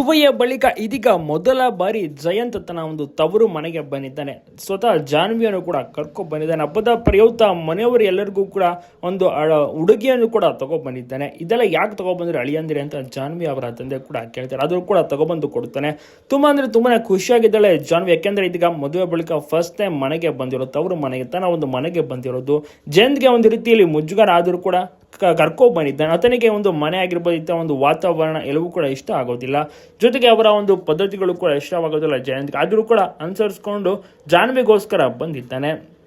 ಮದುವೆಯ ಬಳಿಕ ಇದೀಗ ಮೊದಲ ಬಾರಿ ಜಯಂತ್ ತನ್ನ ಒಂದು ತವರು ಮನೆಗೆ ಬಂದಿದ್ದಾನೆ. ಸ್ವತಃ ಜಾನ್ವಿಯನ್ನು ಕೂಡ ಕರ್ಕೊ ಬಂದಿದ್ದಾನೆ. ಹಬ್ಬದ ಪ್ರಯುಕ್ತ ಮನೆಯವರು ಎಲ್ಲರಿಗೂ ಕೂಡ ಒಂದು ಉಡುಗೆಯನ್ನು ಕೂಡ ತಗೊಬಂದಿದ್ದಾನೆ ಇದೆಲ್ಲ ಯಾಕೆ ತಗೊಬಂದ್ರೆ ಅಳಿಯಂದಿರಿ ಅಂತ ಜಾನ್ವಿ ಅವರ ತಂದೆ ಕೂಡ ಕೇಳ್ತಾರೆ. ಆದರೂ ಕೂಡ ತಗೊಬಂದು ಕೊಡ್ತಾನೆ. ತುಂಬ ಅಂದ್ರೆ ತುಂಬಾನೇ ಖುಷಿಯಾಗಿದ್ದಾಳೆ ಜಾನ್ವಿ. ಯಾಕೆಂದ್ರೆ ಇದೀಗ ಮದುವೆ ಬಳಿಕ ಫಸ್ಟ್ ಟೈಮ್ ಮನೆಗೆ ಬಂದಿರೋದು ತವರು ಮನೆಗೆ, ತನ್ನ ಒಂದು ಮನೆಗೆ ಬಂದಿರೋದು. ಜಯಂತ್ಗೆ ಒಂದು ರೀತಿಯಲ್ಲಿ ಮುಜುಗರ ಆದರೂ ಕೂಡ ಕ- ಕರ್ಕೊಂಡ್ ಬಂದಿದ್ದಾನೆ ಆತನಿಗೆ ಒಂದು ಮನೆ ಆಗಿರ್ಬೋದು ಇಂಥ ಒಂದು ವಾತಾವರಣ ಎಲ್ಲವೂ ಕೂಡ ಇಷ್ಟ ಆಗೋದಿಲ್ಲ. ಜೊತೆಗೆ ಅವರ ಒಂದು ಪದ್ಧತಿಗಳು ಕೂಡ ಇಷ್ಟವಾಗೋದಿಲ್ಲ. ಜಯಂತ್ಗೆ ಆದರೂ ಕೂಡ ಅನುಸರಿಸ್ಕೊಂಡು ಜಾನ್ವಿಗೋಸ್ಕರ ಬಂದಿದ್ದಾನೆ.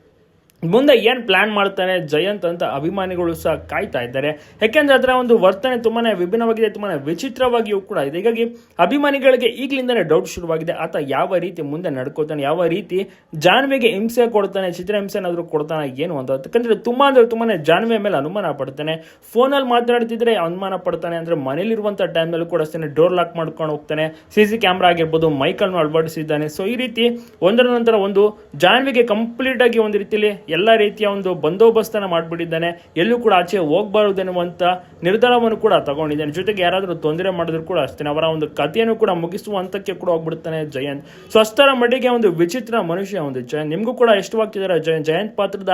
ಮುಂದೆ ಏನು ಪ್ಲಾನ್ ಮಾಡ್ತಾನೆ ಜಯಂತ್ ಅಂತ ಅಭಿಮಾನಿಗಳು ಸಹ ಕಾಯ್ತಾ ಇದ್ದಾರೆ. ಯಾಕೆಂದರೆ ಅದರ ಒಂದು ವರ್ತನೆ ತುಂಬಾ ವಿಭಿನ್ನವಾಗಿದೆ, ತುಂಬಾನೇ ವಿಚಿತ್ರವಾಗಿಯೂ ಕೂಡ ಇದೆ. ಹೀಗಾಗಿ ಅಭಿಮಾನಿಗಳಿಗೆ ಈಗಲಿಂದಲೇ ಡೌಟ್ ಶುರುವಾಗಿದೆ. ಆತ ಯಾವ ರೀತಿ ಮುಂದೆ ನಡ್ಕೋತಾನೆ, ಯಾವ ರೀತಿ ಜಾನ್ವಿಗೆ ಹಿಂಸೆ ಕೊಡ್ತಾನೆ ಚಿತ್ರಹಿಂಸೆ ಏನಾದರೂ ಕೊಡ್ತಾನೆ, ಏನು ಅಂತ. ಯಾಕಂದರೆ ತುಂಬಾ ಅಂದರೆ ತುಂಬಾನೇ ಜಾನ್ವಿ ಮೇಲೆ ಅನುಮಾನ ಪಡ್ತಾನೆ. ಫೋನಲ್ಲಿ ಮಾತನಾಡ್ತಿದ್ರೆ ಅನುಮಾನ ಪಡ್ತಾನೆ. ಅಂದ್ರೆ ಮನೇಲಿರುವಂಥ ಟೈಮಲ್ಲೂ ಕೂಡ ಅಷ್ಟೇ ಡೋರ್ ಲಾಕ್ ಮಾಡ್ಕೊಂಡು ಹೋಗ್ತಾನೆ. ಸಿ ಸಿ ಕ್ಯಾಮ್ರಾ ಆಗಿರ್ಬೋದು, ಮೈಕಲ್ನು ಅಳವಡಿಸಿದ್ದಾನೆ. ಸೊ ಈ ರೀತಿ ಒಂದರ ನಂತರ ಒಂದು ಜಾನ್ವಿಗೆ ಕಂಪ್ಲೀಟ್ ಆಗಿ ಒಂದು ರೀತಿಯಲ್ಲಿ ಎಲ್ಲ ರೀತಿಯ ಒಂದು ಬಂದೋಬಸ್ತನ್ನು ಮಾಡಿಬಿಟ್ಟಿದ್ದಾನೆ. ಎಲ್ಲೂ ಕೂಡ ಆಚೆ ಹೋಗಬಾರದು ಎನ್ನುವಂಥ ನಿರ್ಧಾರವನ್ನು ಕೂಡ ತಗೊಂಡಿದ್ದಾನೆ. ಜೊತೆಗೆ ಯಾರಾದರೂ ತೊಂದರೆ ಮಾಡಿದ್ರು ಕೂಡ ಅಷ್ಟೇ ಅವರ ಒಂದು ಕಥೆಯನ್ನು ಕೂಡ ಮುಗಿಸುವ ಹಂತಕ್ಕೆ ಕೂಡ ಹೋಗ್ಬಿಡ್ತಾನೆ ಜಯಂತ್. ಸೊ ಅಷ್ಟರ ಮಟ್ಟಿಗೆ ಒಂದು ವಿಚಿತ್ರ ಮನುಷ್ಯ ಒಂದು ಜಯಂತ್. ನಿಮಗೂ ಕೂಡ ಇಷ್ಟವಾಗ್ತಿದ್ದಾರೆ ಜಯಂತ್. ಜಯಂತ್ ಪಾತ್ರದ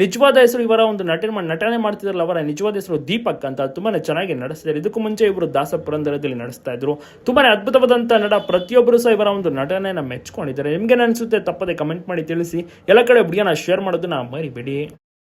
ನಿಜವಾದ ಹೆಸರು ಇವರ ಒಂದು ನಟನೆ ಮಾಡಿ ನಟನೆ ಮಾಡ್ತಿದ್ರಲ್ಲ ಅವರ ನಿಜವಾದ ಹೆಸರು ದೀಪಕ್ ಅಂತ. ತುಂಬಾನೇ ಚೆನ್ನಾಗಿ ನಡೆಸ್ತಿದ್ದಾರೆ ಇದಕ್ಕೂ ಮುಂಚೆ ಇವರು ದಾಸ ಪುರಂದರದಲ್ಲಿ ನಡೆಸ್ತಾ ಇದ್ರು. ತುಂಬಾನೇ ಅದ್ಭುತವಾದಂಥ ನಟ ಪ್ರತಿಯೊಬ್ಬರು ಸಹ ಇವರ ಒಂದು ನಟನೆಯನ್ನು ಮೆಚ್ಕೊಂಡಿದ್ದಾರೆ. ನಿಮ್ಗೆ ಅನಿಸುತ್ತೆ? ತಪ್ಪದೆ ಕಮೆಂಟ್ ಮಾಡಿ ತಿಳಿಸಿ. ಎಲ್ಲ ಕಡೆ ವಿಡಿಯೋನ ಶೇರ್ ಮಾಡೋದನ್ನ மாதிரி வெடியே